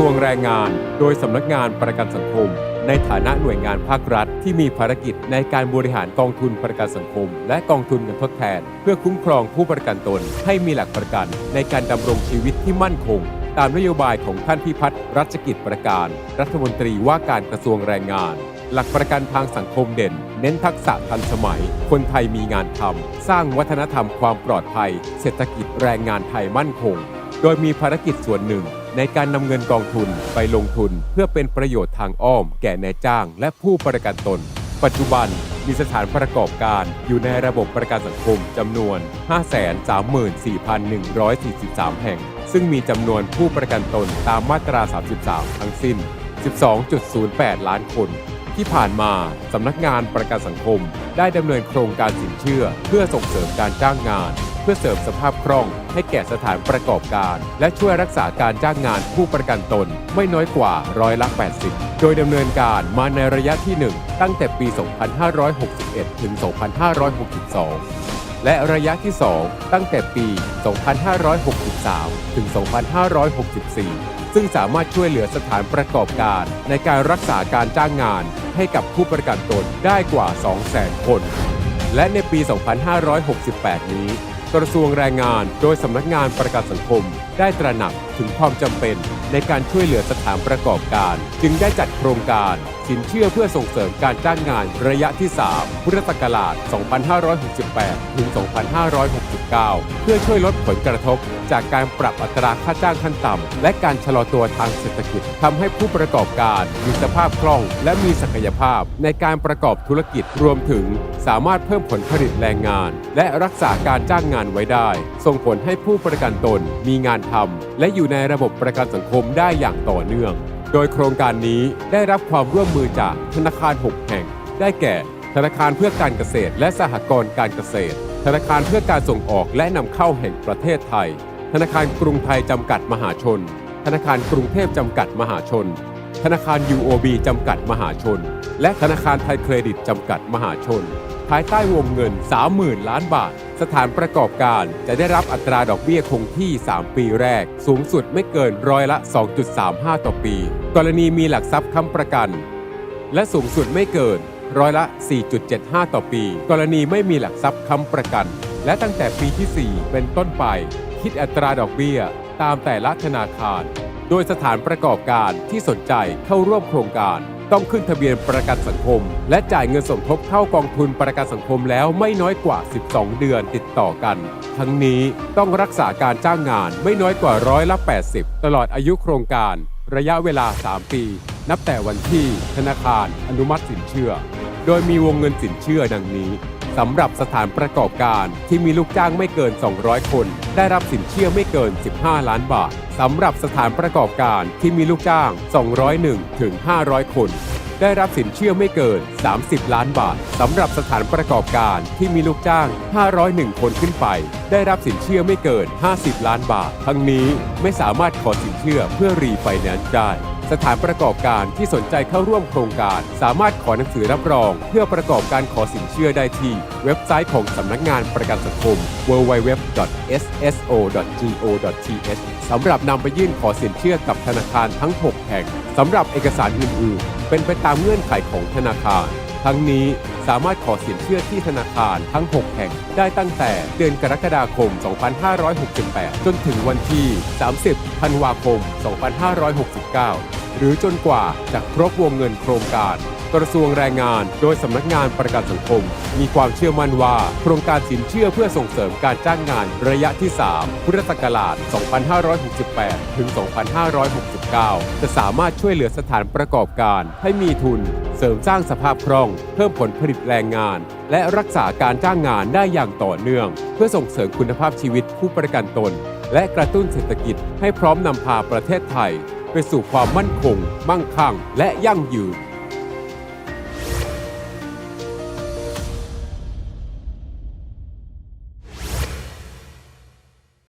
ทรวงแรงงาน โดยสำนักงานประกันสังคม ในฐานะหน่วยงานภาครัฐ ที่มีภารกิจในการบริหารกองทุนประกันสังคม และกองทุนเงินทดแทน เพื่อคุ้มครองผู้ประกันตน ให้มีหลักประกันในการดำรงชีวิตที่มั่นคง ตามนโยบายของท่านพิพัฒน์รัชกิจประการ รัฐมนตรีว่าการกระทรวงแรงงาน หลักประกันทางสังคมเด่น เน้นทักษะทันสมัย คนไทยมีงานทำสร้างวัฒนธรรมความปลอดภัย เศรษฐกิจแรงงานไทยมั่นคง โดยมีภารกิจส่วนหนึ่ง ในการนำเงินกองทุนไปลงทุนเพื่อเป็นประโยชน์ทางอ้อม แก่นายจ้างและผู้ประกันตน ปัจจุบันมีสถานประกอบการอยู่ในระบบประกันสังคมจำนวน 534,143 แห่ง ซึ่งมีจำนวนผู้ประกันตนตามมาตรา 33 ทั้งสิ้น 12.08 ล้านคน ที่ผ่านมาสำนักงานประกันสังคม ได้ดำเนินโครงการสินเชื่อเพื่อส่งเสริมการจ้างงาน เพื่อเสริมสภาพคล่องให้แก่สถานประกอบการ และช่วยรักษาการจ้างงานผู้ประกันตนไม่น้อยกว่าร้อยละ 80 โดยดำเนินการมาในระยะที่ 1 ตั้งแต่ปี 2561 ถึง 2562 และระยะที่ 2 ตั้งแต่ปี 2563 ถึง 2564ซึ่งสามารถช่วยเหลือสถานประกอบการ ในการรักษาการจ้างงานให้กับผู้ประกันตนได้กว่า 200,000 คน และในปี 2568 นี้ กระทรวงแรงงาน โดยสำนักงานประกันสังคม ได้ตระหนักถึงความจำเป็นในการช่วยเหลือสถานประกอบการ จึงได้จัดโครงการ สินเชื่อเพื่อส่งเสริมการจ้างงานระยะที่ 3 พุทธศักราช 2568 ถึง 2569 เพื่อช่วยลดผลกระทบ จากการปรับอัตราค่าจ้างขั้นต่ำและการชะลอตัวทางเศรษฐกิจทำให้ผู้ประกอบการมีสภาพคล่อง และมีศักยภาพในการประกอบธุรกิจรวมถึง สามารถเพิ่มผลผลิตแรงงาน และรักษาการจ้างงานไว้ได้ ส่งผลให้ผู้ประกันตนมีงานทำและอยู่ในระบบประกันสังคมได้อย่างต่อเนื่อง โดยโครงการนี้ได้รับความร่วมมือจากธนาคาร 6 แห่ง ได้แก่ ธนาคารเพื่อการเกษตร และสหกรณ์การเกษตร ธนาคารเพื่อการส่งออกและนำเข้าแห่งประเทศไทย ธนาคารกรุงไทยจำกัดมหาชน ธนาคารกรุงเทพจำกัดมหาชน ธนาคาร UOB จำกัดมหาชน และธนาคารไทยเครดิตจำกัดมหาชน ภายใต้วงเงิน 30,000 ล้านบาท สถานประกอบการจะได้รับอัตราดอกเบี้ยคงที่ 3 ปีแรก สูงสุดไม่เกินร้อยละ 2.35 ต่อปี กรณีมีหลักทรัพย์ค้ำประกัน และสูงสุดไม่เกินร้อยละ 4.75 ต่อปี กรณีไม่มีหลักทรัพย์ค้ำประกัน และตั้งแต่ปีที่ 4 เป็นต้นไป คิดอัตราดอกเบี้ย ตามแต่ละธนาคาร โดยสถานประกอบการที่สนใจเข้าร่วมโครงการ ต้องขึ้นทะเบียนประกันสังคม และจ่ายเงินสมทบเข้ากองทุนประกันสังคมแล้วไม่น้อยกว่า 12 เดือนติดต่อกัน ทั้งนี้ต้องรักษาการจ้างงานไม่น้อยกว่าร้อยละ 80 ตลอดอายุโครงการ ระยะเวลา 3 ปี นับแต่วันที่ธนาคารอนุมัติสินเชื่อ โดยมีวงเงินสินเชื่อดังนี้สำหรับสถานประกอบการที่มีลูกจ้างไม่เกิน 200 คน ได้รับสินเชื่อไม่เกิน 15 ล้านบาท สำหรับสถานประกอบการที่มีลูกจ้าง 201 ถึง 500 คน ได้รับสินเชื่อไม่เกิน 30 ล้านบาทสำหรับสถานประกอบการที่มีลูกจ้าง 501 คนขึ้นไป ได้รับสินเชื่อไม่เกิน 50 ล้านบาท ทั้งนี้ไม่สามารถขอสินเชื่อเพื่อรีไฟแนนซ์ได้ สถานประกอบการที่สนใจเข้าร่วมโครงการ สามารถขอหนังสือรับรอง เพื่อประกอบการขอสินเชื่อได้ที่ เว็บไซต์ของสำนักงานประกันสังคม www.sso.go.th สำหรับนำไปยื่นขอสินเชื่อกับธนาคารทั้ง 6 แห่งสำหรับเอกสารอื่นๆ เป็นไปตามเงื่อนไขของธนาคาร ทั้งนี้สามารถขอสินเชื่อที่ธนาคารทั้ง 6 แห่ง ได้ตั้งแต่เดือนกรกฎาคม 2568 จนถึงวันที่ 30 ธันวาคม 2569 หรือจนกว่าจะครบวงเงินโครงการ กระทรวงแรงงาน โดยสำนักงานประกันสังคม มีความเชื่อมั่นว่า โครงการสินเชื่อเพื่อส่งเสริมการจ้างงานระยะที่ 3 พุทธศักราช 2568 ถึง 2569 จะสามารถช่วยเหลือสถานประกอบการให้มีทุน ริมสร้างสภาพคล่อง เพิ่มผลผลิตแรงงาน และรักษาการจ้างงานได้อย่างต่อเนื่อง เพื่อส่งเสริมคุณภาพชีวิตผู้ประกันตน และกระตุ้นเศรษฐกิจให้พร้อมนำพาประเทศไทย ไปสู่ความมั่นคง มั่งคั่ง และยั่งยืน